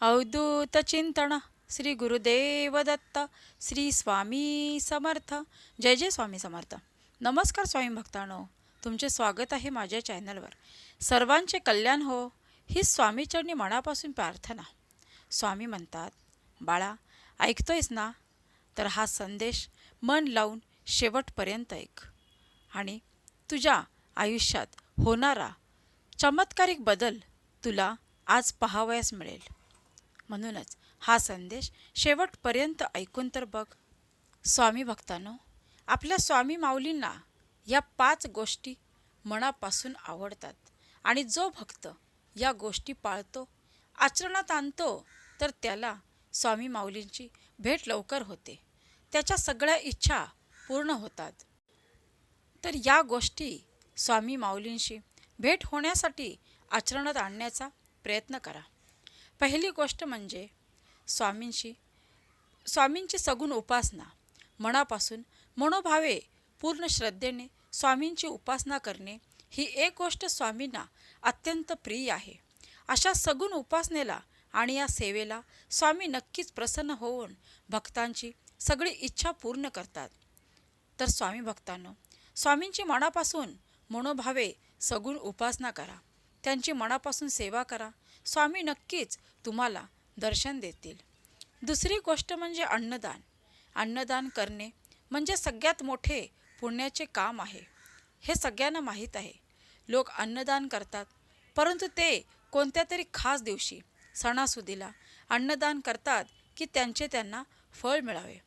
अवधूत चिंतन श्री गुरुदेव दत्त श्री स्वामी समर्थ जय जय स्वामी समर्थ नमस्कार स्वामी भक्तांनो तुमचे स्वागत आहे माझ्या चॅनलवर सर्वांचे कल्याण हो ही स्वामीचरणी मनापासून प्रार्थना स्वामी म्हणतात बाळा ऐकतोयस ना तर हा संदेश मन लावून शेवटपर्यंत ऐक आणि तुझ्या आयुष्यात होणारा चमत्कारिक बदल तुला आज पाहावयास मिळेल म्हणूनच हा संदेश शेवटपर्यंत ऐकून तर बघ. स्वामी भक्तांनो आपल्या स्वामी माऊलींना या पाच गोष्टी मनापासून आवडतात आणि जो भक्त या गोष्टी पाळतो आचरणात आणतो तर त्याला स्वामी माऊलींची भेट लवकर होते. त्याच्या सगळ्या इच्छा पूर्ण होतात. तर या गोष्टी स्वामी माऊलींशी भेट होण्यासाठी आचरणात आणण्याचा प्रयत्न करा. पहिली गोष्ट म्हणजे स्वामींशी स्वामींची सगुण उपासना मनापासून मनोभावे पूर्ण श्रद्धेने स्वामींची उपासना करणे ही एक गोष्ट स्वामींना अत्यंत प्रिय आहे. अशा सगुण उपासनेला आणि या सेवेला स्वामी नक्कीच प्रसन्न होऊन भक्तांची सगळी इच्छा पूर्ण करतात. तर स्वामी भक्तांनो स्वामींची मनापासून मनोभावे सगुण उपासना करा. त्यांची मनापासून सेवा करा. स्वामी नक्कीच तुम्हाला दर्शन देतील. दुसरी गोष्ट म्हणजे अन्नदान. अन्नदान करणे म्हणजे सगळ्यात मोठे पुण्याचे काम आहे. हे सगळ्यांना माहीत आहे. लोक अन्नदान करतात परंतु ते कोणत्या तरी खास दिवशी सणासुदीला अन्नदान करतात की त्यांचे त्यांना फळ मिळावे.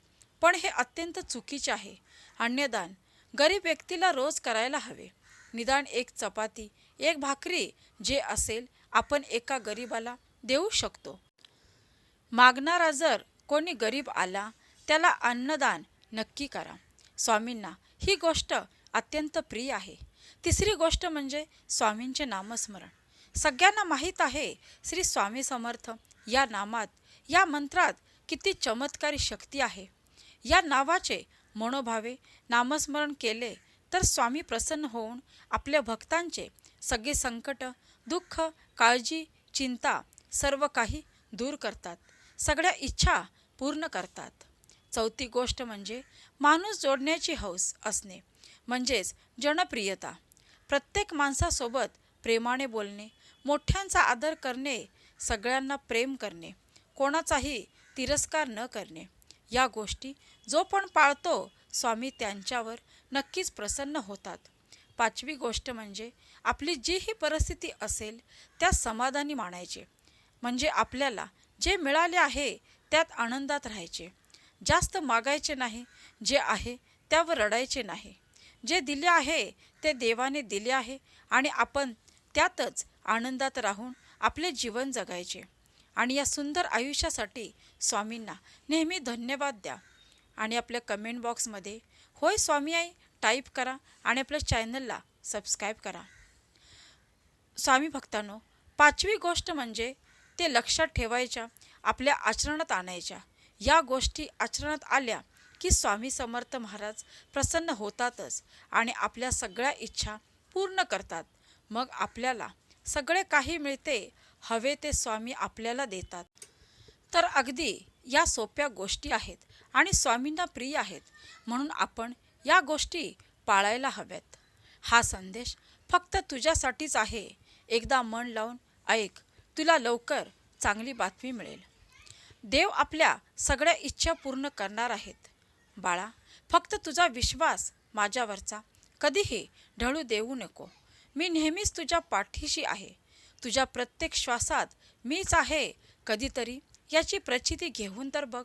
पण हे अत्यंत चुकीचे आहे. अन्नदान गरीब व्यक्तीला रोज करायला हवे. निदान एक चपाती एक भाकरी जे असेल आपण एका गरीबाला देऊ शकतो. मागणारा जर कोणी गरीब आला त्याला अन्नदान नक्की करा. स्वामींना ही गोष्ट अत्यंत प्रिय आहे. तिसरी गोष्ट म्हणजे स्वामींचे नामस्मरण. सगळ्यांना माहीत आहे श्री स्वामी समर्थ या नामात या मंत्रात किती चमत्कारी शक्ती आहे. या नावाचे मनोभावे नामस्मरण केले तर स्वामी प्रसन्न होऊन आपल्या भक्तांचे सगळे संकट दुःख काळजी चिंता सर्व काही दूर करतात. सगळ्या इच्छा पूर्ण करतात. चौथी गोष्ट म्हणजे माणूस जोडण्याची हौस असणे. म्हणजेच जनप्रियता. प्रत्येक माणसासोबत प्रेमाने बोलणे मोठ्यांचा आदर करणे सगळ्यांना प्रेम करणे कोणाचाही तिरस्कार न करणे या गोष्टी जो पण पाळतो स्वामी त्यांच्यावर नक्कीच प्रसन्न होतात. पाचवी गोष्ट म्हणजे आपली जी ही परिस्थिती असेल त्या समाधानी मानायचे. म्हणजे आपल्याला जे मिळाले आहे त्यात आनंदात राहायचे. जास्त मागायचे नाही जे आहे त्यावर रडायचे नाही. जे दिले आहे ते देवाने दिले आहे आणि आपण त्यातच आनंदात राहून आपले जीवन जगायचे. आणि या सुंदर आयुष्यासाठी स्वामींना नेहमी धन्यवाद द्या. आणि आपल्या कमेंट बॉक्समध्ये होय स्वामी आई टाईप करा आणि आपल्या चॅनलला सबस्क्राईब करा. स्वामी भक्तांनो पाचवी गोष्ट म्हणजे ते लक्षात ठेवायच्या आपल्या आचरणात आणायच्या. या गोष्टी आचरणात आल्या की स्वामी समर्थ महाराज प्रसन्न होतातच आणि आपल्या सगळ्या इच्छा पूर्ण करतात. मग आपल्याला सगळे काही मिळते हवे ते स्वामी आपल्याला देतात. तर अगदी या सोप्या गोष्टी आहेत आणि स्वामींना प्रिय आहेत म्हणून आपण या गोष्टी पाळायला हव्यात. हा संदेश फक्त तुझ्यासाठीच आहे एकदा मन लावून ऐक तुला लवकर चांगली बातमी मिळेल. देव आपल्या सगळ्या इच्छा पूर्ण करणार आहेत. बाळा फक्त तुझा विश्वास माझ्यावरचा. कधीही ढळू देऊ नको. मी नेहमीच तुझ्या पाठीशी आहे. तुझ्या प्रत्येक श्वासात मीच आहे कधीतरी याची प्रचिती घेऊन तर बघ.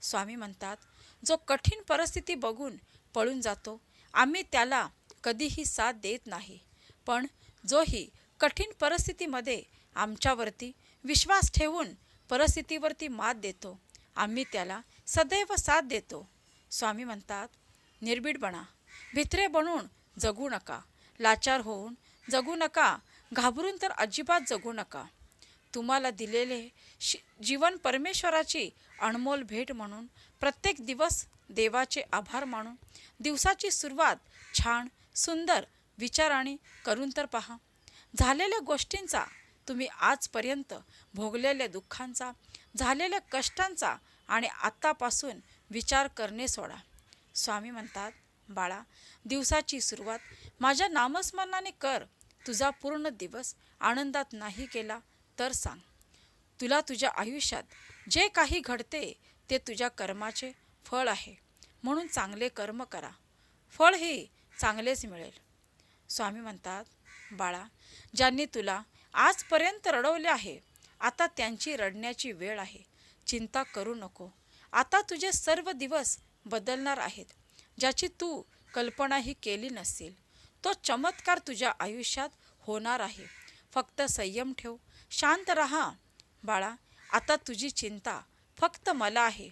स्वामी म्हणतात जो कठीण परिस्थिती बघून पळून जातो आम्ही त्याला कधीही साथ देत नाही. पण जोही कठीण परिस्थितीमध्ये आमच्यावरती विश्वास ठेवून परिस्थितीवरती मात देतो. आम्ही त्याला सदैव साथ देतो. स्वामी म्हणतात निर्भीड बना. भित्रे बनून जगू नका. लाचार होऊन जगू नका. घाबरून तर अजिबात जगू नका. तुम्हाला दिलेले शि जीवन परमेश्वराची अनमोल भेट म्हणून प्रत्येक दिवस देवाचे आभार मानून दिवसाची सुरुवात छान सुंदर विचाराने करून तर पहा. झालेल्या गोष्टींचा तुम्ही आजपर्यंत भोगलेल्या दुःखांचा झालेल्या कष्टांचा आणि आत्तापासून विचार करणे सोडा. स्वामी म्हणतात बाळा दिवसाची सुरुवात माझ्या नामस्मरणाने कर. तुझा पूर्ण दिवस आनंदात नाही केला तर सांग. तुला तुझ्या आयुष्यात जे काही घडते ते तुझ्या कर्माचे फळ आहे. म्हणून चांगले कर्म करा. फळ हे चांगलेच मिळेल. स्वामी म्हणतात बाळा ज्यांनी तुला आजपर्यंत रडवले आहे आता त्यांची रडण्याची वेळ आहे. चिंता करू नको. आता तुझे सर्व दिवस बदलणार आहेत. ज्याची तू कल्पनाही केली नसेल तो चमत्कार तुझ्या आयुष्यात होणार आहे. फक्त संयम ठेव. शांत रहा. बाळा आता तुझी चिंता फक्त मला आहे.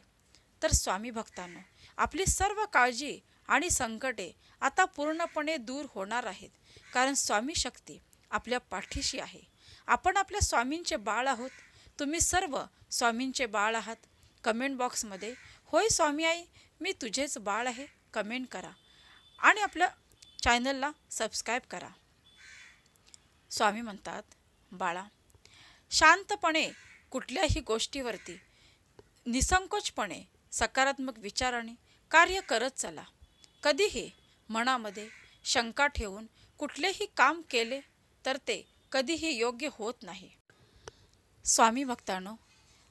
तर स्वामी भक्तांनो आपली सर्व काळजी आणि संकटे आता पूर्णपणे दूर होणार आहेत. कारण स्वामी शक्ती आपल्या पाठीशी आहे. आपण आपल्या स्वामींचे बाळ आहोत. तुम्ही सर्व स्वामींचे बाळ आहात. कमेंट बॉक्समध्ये होय स्वामी आई मी तुझेच बाळ आहे. कमेंट करा. आणि आपल्या चॅनलला सबस्क्राईब करा. स्वामी म्हणतात बाळा शांतपणे कुठल्याही गोष्टीवरती निसंकोचपणे सकारात्मक विचाराने कार्य करत चला. कधीही मनामध्ये शंका ठेवून कुठलेही काम केले तर ते कधीही योग्य होत नाही. स्वामी भक्तांनो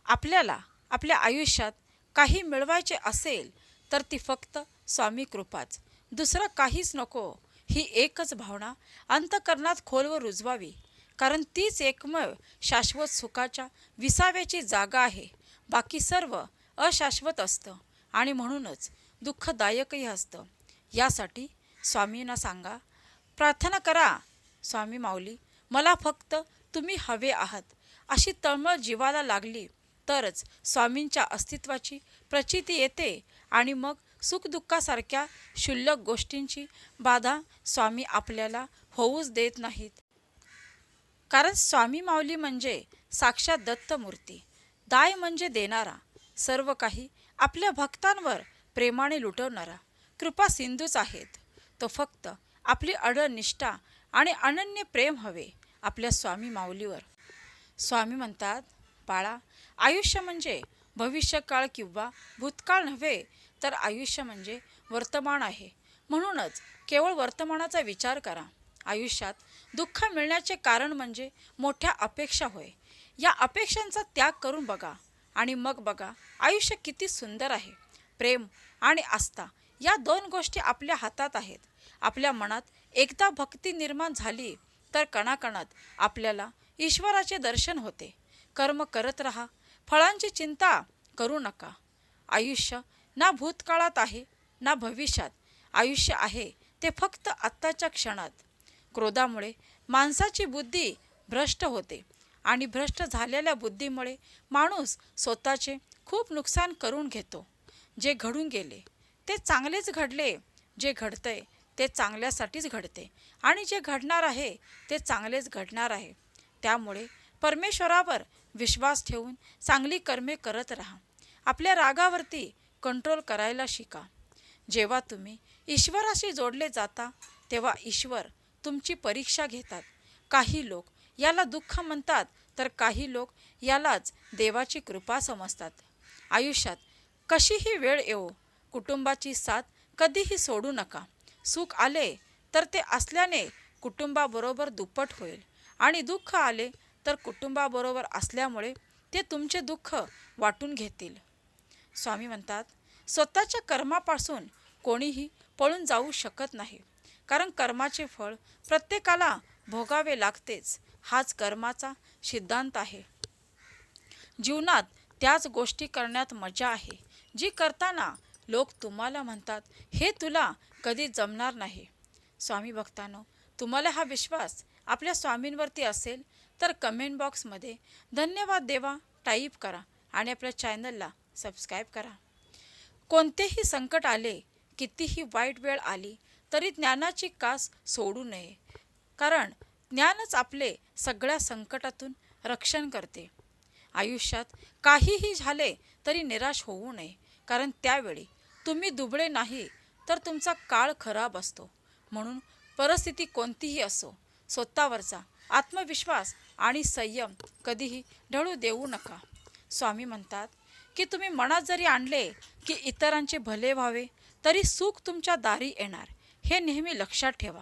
आपल्याला आपल्या आयुष्यात काही मिळवायचे असेल तर ती फक्त स्वामी कृपाच. दुसरं काहीच नको. ही एकच भावना अंतकरणात खोलवर रुजवावी. कारण तीच एकमेव शाश्वत सुखाच्या विसाव्याची जागा आहे. बाकी सर्व अशाश्वत असतं आणि म्हणूनच दुःखदायकही असतं. यासाठी स्वामींना सांगा प्रार्थना करा. स्वामी माऊली मला फक्त तुम्ही हवे आहात. अशी तळमळ जीवाला लागली तरच स्वामींच्या अस्तित्वाची प्रचिती येते आणि मग सुखदुःखासारख्या क्षुल्लक गोष्टींची बाधा स्वामी आपल्याला होऊच देत नाहीत. कारण स्वामी माऊली म्हणजे साक्षात दत्तमूर्ती. दाय म्हणजे देणारा सर्व काही आपल्या भक्तांवर प्रेमाने लुटवणारा. कृपा सिंधूच आहेत. तो फक्त आपली अडळ निष्ठा आणि अनन्य प्रेम हवे आपल्या स्वामी माऊलीवर. स्वामी म्हणतात बाळा आयुष्य म्हणजे भविष्यकाळ किंवा भूतकाळ नव्हे तर आयुष्य म्हणजे वर्तमान आहे. म्हणूनच केवळ वर्तमानाचा विचार करा. आयुष्यात दुःख मिळण्याचे कारण म्हणजे मोठ्या अपेक्षा होय. या अपेक्षांचा त्याग करून बघा आणि मग बघा आयुष्य किती सुंदर आहे. प्रेम आणि आस्था या दोन गोष्टी आपल्या हातात आहेत. आपल्या मनात एकदा भक्ती निर्माण झाली तर कणाकणात आपल्याला ईश्वराचे दर्शन होते. कर्म करत राहा. फळांची चिंता करू नका. आयुष्य ना भूतकाळात आहे ना भविष्यात. आयुष्य आहे ते फक्त आत्ताच्या क्षणात. क्रोधामुळे माणसाची बुद्धी भ्रष्ट होते आणि भ्रष्ट झालेल्या बुद्धीमुळे माणूस स्वतःचे खूप नुकसान करून घेतो. जे घडून गेले ते चांगलेच घडले. जे घडतंय ते चांगल्यासाठीच घडते. आणि जे घडणार आहे ते चांगलेच घडणार आहे. त्यामुळे परमेश्वरावर विश्वास ठेवून चांगली कर्मे करत राहा. आपल्या रागावरती कंट्रोल करायला शिका. जेव्हा तुम्ही ईश्वराशी जोडले जाता तेव्हा ईश्वर तुमची परीक्षा घेतात. काही लोक याला दुःख म्हणतात तर काही लोक यालाच देवाची कृपा समजतात. आयुष्यात कशीही वेळ येवो कुटुंबाची साथ कधीही सोडू नका. सुख आले तर ते असल्याने कुटुंबाबरोबर दुप्पट होईल. आणि दुःख आले तर कुटुंबाबरोबर असल्यामुळे ते तुमचे दुःख वाटून घेतील. स्वामी म्हणतात स्वतःच्या कर्मापासून कोणीही पळून जाऊ शकत नाही. कारण कर्माचे फळ प्रत्येकाला भोगावे लागतेच. हाच कर्माचा सिद्धांत आहे. जीवनात त्याच गोष्टी करण्यात मजा आहे. जी करताना लोक तुम्हाला म्हणतात हे तुला कधी जमणार नाही. स्वामी भक्तांनो तुम्हाला हा विश्वास आपल्या स्वामींवरती असेल तर कमेंट बॉक्समध्ये धन्यवाद देवा टाईप करा आणि आपल्या चॅनलला सबस्क्राईब करा. कोणतेही संकट आले कितीही वाईट वेळ आली तरी ज्ञानाची कास सोडू नये. कारण ज्ञानच आपले सगळ्या संकटातून रक्षण करते. आयुष्यात काहीही झाले तरी निराश होऊ नये कारण त्यावेळी तुम्ही दुबळे नाही तर तुमचा काळ खराब असतो. म्हणून परिस्थिती कोणतीही असो स्वतःवरचा आत्मविश्वास आणि संयम कधीही ढळू देऊ नका. स्वामी म्हणतात की तुम्ही मनात जरी आणले की इतरांचे भले व्हावे तरी सुख तुमच्या दारी येणार हे नेहमी लक्षात ठेवा.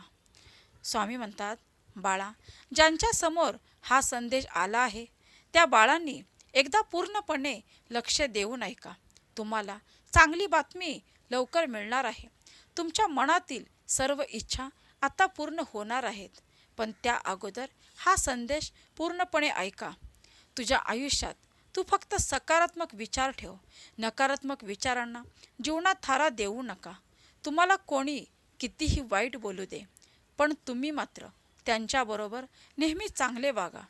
स्वामी म्हणतात बाळा ज्यांच्या समोर हा संदेश आला आहे त्या बाळांनी एकदा पूर्णपणे लक्ष देऊ नये का? तुम्हाला चांगली बातमी लवकर मिळणार आहे. तुमच्या मनातील सर्व इच्छा आता पूर्ण होणार आहेत. पण त्या अगोदर हा संदेश पूर्णपणे ऐका. तुझ्या आयुष्यात तू फक्त सकारात्मक विचार ठेव. नकारात्मक विचारांना जीवनात थारा देऊ नका. तुम्हाला कोणी कितीही वाईट बोलू दे पण तुम्ही मात्र त्यांच्याबरोबर नेहमी चांगले वागा.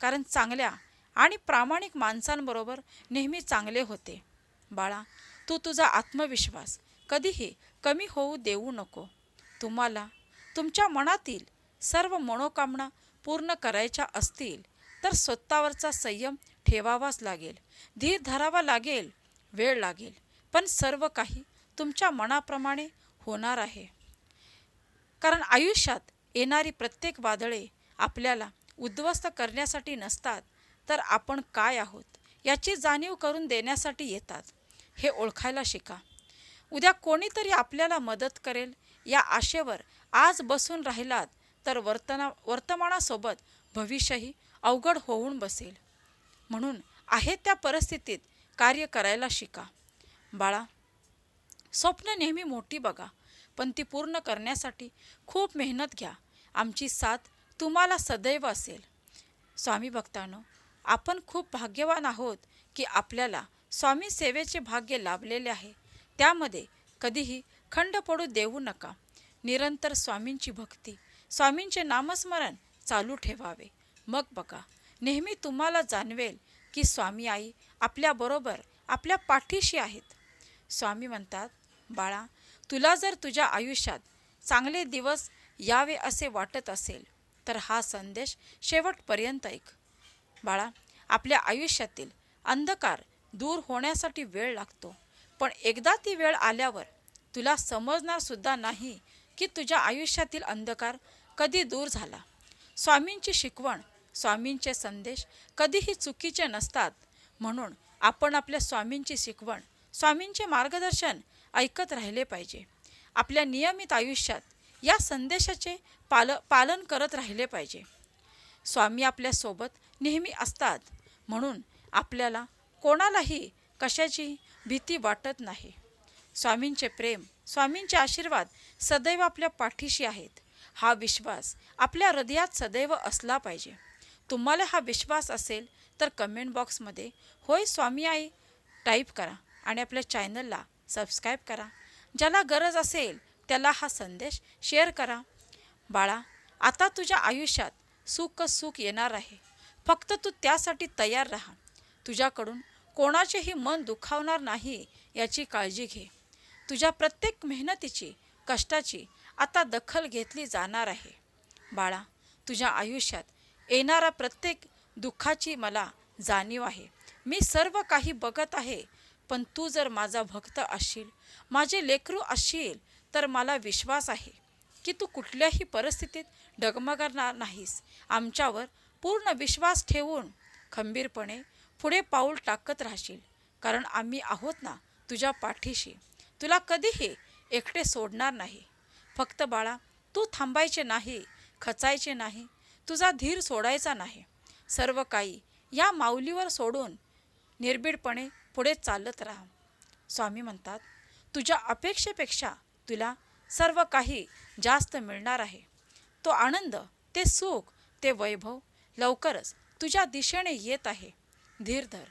कारण चांगल्या आणि प्रामाणिक माणसांबरोबर नेहमी चांगले होते. बाळा तू तुझा आत्मविश्वास कधीही कमी होऊ देऊ नको. तुम्हाला तुमच्या मनातील सर्व मनोकामना पूर्ण करायच्या असतील तर स्वतःवरचा संयम ठेवावाच लागेल. धीर धरावा लागेल वेळ लागेल पण सर्व काही तुमच्या मनाप्रमाणे होणार आहे. कारण आयुष्यात येणारी प्रत्येक वादळे आपल्याला उद्ध्वस्त करण्यासाठी नसतात तर आपण काय आहोत याची जाणीव करून देण्यासाठी येतात. हे ओळखायला शिका. उद्या कोणीतरी आपल्याला मदत करेल या आशेवर आज बसून राहिलात तर वर्तना वर्तमानासोबत भविष्यही अवघड होऊन बसेल. म्हणून आहे त्या परिस्थितीत कार्य करायला शिका. बाळा स्वप्न नेहमी मोठी बघा पण ती पूर्ण करण्यासाठी खूप मेहनत घ्या. आमची साथ तुम्हाला सदैव असेल. स्वामी भक्तांनो आपण खूप भाग्यवान आहोत की आपल्याला स्वामी सेवेचे भाग्य लाभलेले आहे. त्यामध्ये कधीही खंड पडू देऊ नका. निरंतर स्वामींची भक्ती स्वामींचे नामस्मरण चालू ठेवावे. मग बघा नेहमी तुम्हाला जाणवेल की स्वामी आई आपल्याबरोबर आपल्या पाठीशी आहेत. स्वामी म्हणतात बाळा तुला जर तुझ्या आयुष्यात चांगले दिवस यावे असे वाटत असेल तर हा संदेश शेवटपर्यंत ऐक. बाळा आपल्या आयुष्यातील अंधकार दूर होण्यासाठी वेळ लागतो. पण एकदा ती वेळ आल्यावर तुला समजणारसुद्धा नाही की तुझ्या आयुष्यातील अंधकार कधी दूर झाला. स्वामींची शिकवण स्वामींचे संदेश कधीही चुकीचे नसतात. म्हणून आपण आपल्या स्वामींची शिकवण स्वामींचे मार्गदर्शन ऐकत राहिले पाहिजे. आपल्या नियमित आयुष्यात या संदेशाचे पाल पालन करत राहिले पाहिजे. स्वामी आपल्यासोबत नेहमी असतात. म्हणून आपल्याला कोणालाही कशाची भीती वाटत नाही. स्वामींचे प्रेम स्वामींचे आशीर्वाद सदैव आपल्या पाठीशी आहेत. हा विश्वास आपल्या हृदयात सदैव असला पाहिजे. तुम्हाला हा विश्वास असेल तर कमेंट बॉक्समध्ये होय स्वामी आई टाईप करा आणि आपल्या चॅनलला सबस्क्राईब करा. ज्याला गरज असेल त्याला हा संदेश शेअर करा. बाळा आता तुझ्या आयुष्यात सुख सुख येणार आहे. फक्त तू त्यासाठी तयार राहा. तुझ्याकडून कोणाचेही मन दुखावणार नाही याची काळजी घे. तुझ्या प्रत्येक मेहनतीची कष्टाची आता दखल घेतली जाणार आहे. बाळा तुझ्या आयुष्यात येणारा प्रत्येक दुःखाची मला जाणीव आहे. मी सर्व काही बघत आहे पण तू जर माझा भक्त असशील माझे लेकरू असशील तर मला विश्वास आहे की तू कुठल्याही परिस्थितीत डगमगणार नाहीस. आमच्यावर पूर्ण विश्वास ठेवून खंबीरपणे पुढे पाऊल टाकत राहशील. कारण आम्ही आहोत ना तुझ्या पाठीशी. तुला कधीही एकटे सोडणार नाही. फक्त बाळा तू थांबायचे नाही खचायचे नाही. तुझा धीर सोडायचा नाही. सर्व काही या माऊलीवर सोडून निर्भीडपणे पुढे चालत राहा. स्वामी म्हणतात तुझ्या अपेक्षेपेक्षा तुला सर्व काही जास्त मिळणार आहे. तो आनंद ते सुख ते वैभव लवकरच तुझ्या दिशेने येत आहे. धीर धर.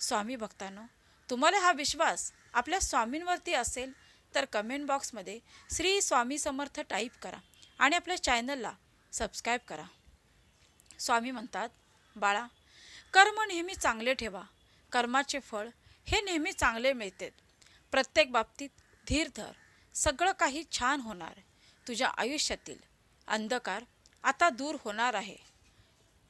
स्वामी भक्तांनो तुम्हाला हा विश्वास आपल्या स्वामींवरती असेल तर कमेंट बॉक्समध्ये श्री स्वामी समर्थ टाईप करा आणि आपल्या चॅनलला सबस्क्राईब करा. स्वामी म्हणतात बाळा कर्म नेहमी चांगले ठेवा. कर्माचे फळ हे नेहमी चांगले मिळते. प्रत्येक बाबतीत धीर धर. सगळं काही छान होणार. तुझ्या आयुष्यातील अंधकार आता दूर होणार आहे.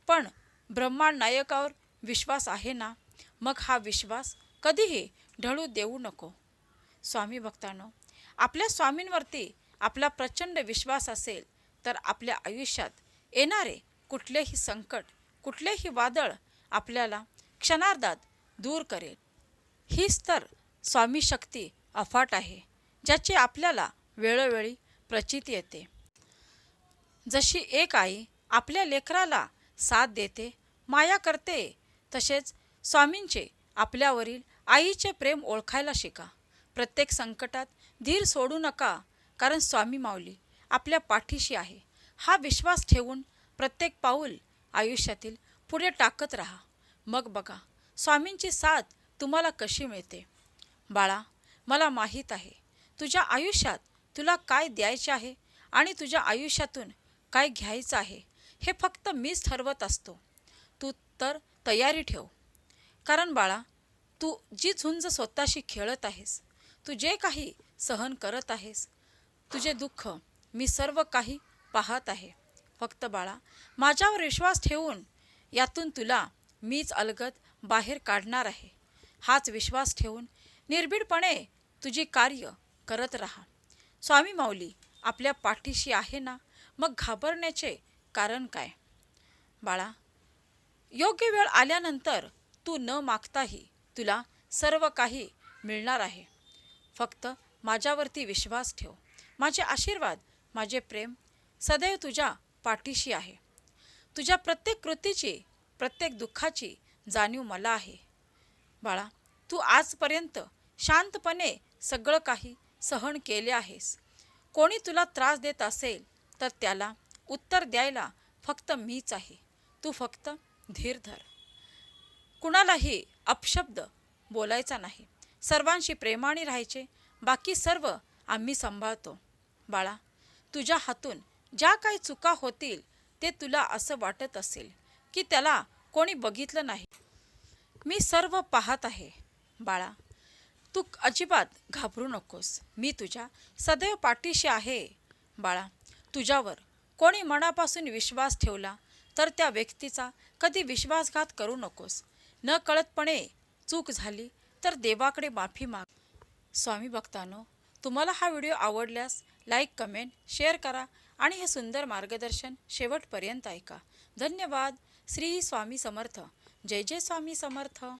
पण ब्रह्मांड नायकावर विश्वास आहे ना? मग हा विश्वास कधीही ढळू देऊ नको. स्वामी भक्तांनो आपल्या स्वामींवरती आपला प्रचंड विश्वास असेल तर आपल्या आयुष्यात येणारे कुठलेही संकट कुठलेही वादळ आपल्याला क्षणार्धात दूर करेल. हीच तर स्वामी शक्ती अफाट आहे ज्याची आपल्याला वेळोवेळी प्रचिती येते. जशी एक आई आपल्या लेकराला साथ देते माया करते तसेच स्वामींचे आपल्यावरील आईचे प्रेम ओळखायला शिका. प्रत्येक संकटात धीर सोडू नका कारण स्वामी माऊली आपल्या पाठीशी आहे. हा विश्वास ठेवून प्रत्येक पाऊल आयुष्यातील पुढे टाकत राहा. मग बघा स्वामींची साथ तुम्हाला कशी मिळते? बाळा मला माहीत आहे तुझ्या आयुष्यात तुला काय द्यायचे आहे आणि तुझ्या आयुष्यातून काय घ्यायचं आहे हे फक्त मीच ठरवत असतो. तू तर तयारी ठेव. कारण बाळा तू जी झुंज स्वतःशी खेळत आहेस तू जे काही सहन करत आहेस तुझे दुःख मी सर्व काही पाहत आहे. फक्त बाळा माझ्यावर विश्वास ठेवून यातून तुला मीच अलगद बाहेर काढणार आहे. हाच विश्वास ठेवून निर्भीडपणे तुझी कार्य करत राहा. स्वामी माऊली आपल्या पाठीशी आहे ना? मग घाबरण्याचे कारण काय? बाळा योग्य वेळ आल्यानंतर तू न मागताही तुला सर्व काही मिळणार आहे. फक्त माझ्यावरती विश्वास ठेव. माझे आशीर्वाद माझे प्रेम सदैव तुझ्या पाठीशी आहे. तुझ्या प्रत्येक कृतीची प्रत्येक दुःखाची जाणीव मला आहे. बाळा तू आजपर्यंत शांतपणे सगळं काही सहन केले आहेस. कोणी तुला त्रास देत असेल तर त्याला उत्तर द्यायला फक्त मीच आहे. तू फक्त धीर धर. कुणालाही अपशब्द बोलायचा नाही. सर्वांशी प्रेमाने राहायचे. बाकी सर्व आम्ही सांभाळतो. बाळा तुझ्या हातून ज्या काही चुका होतील ते तुला असं वाटत असेल की त्याला कोणी बघितलं नाही. मी सर्व पाहत आहे. बाळा तू अजिबात घाबरू नकोस. मी तुझ्या सदैव पाठीशी आहे. बाळा तुझ्यावर कोणी मनापासून विश्वास ठेवला तर त्या व्यक्तीचा कधी विश्वासघात करू नकोस. न कळतपणे चूक झाली तर देवाकडे माफी माग. स्वामी भक्तांनो तुम्हाला हा व्हिडिओ आवडल्यास लाईक कमेंट शेअर करा आणि हे सुंदर मार्गदर्शन शेवटपर्यंत ऐका. धन्यवाद. श्री स्वामी समर्थ. जय जय स्वामी समर्थ.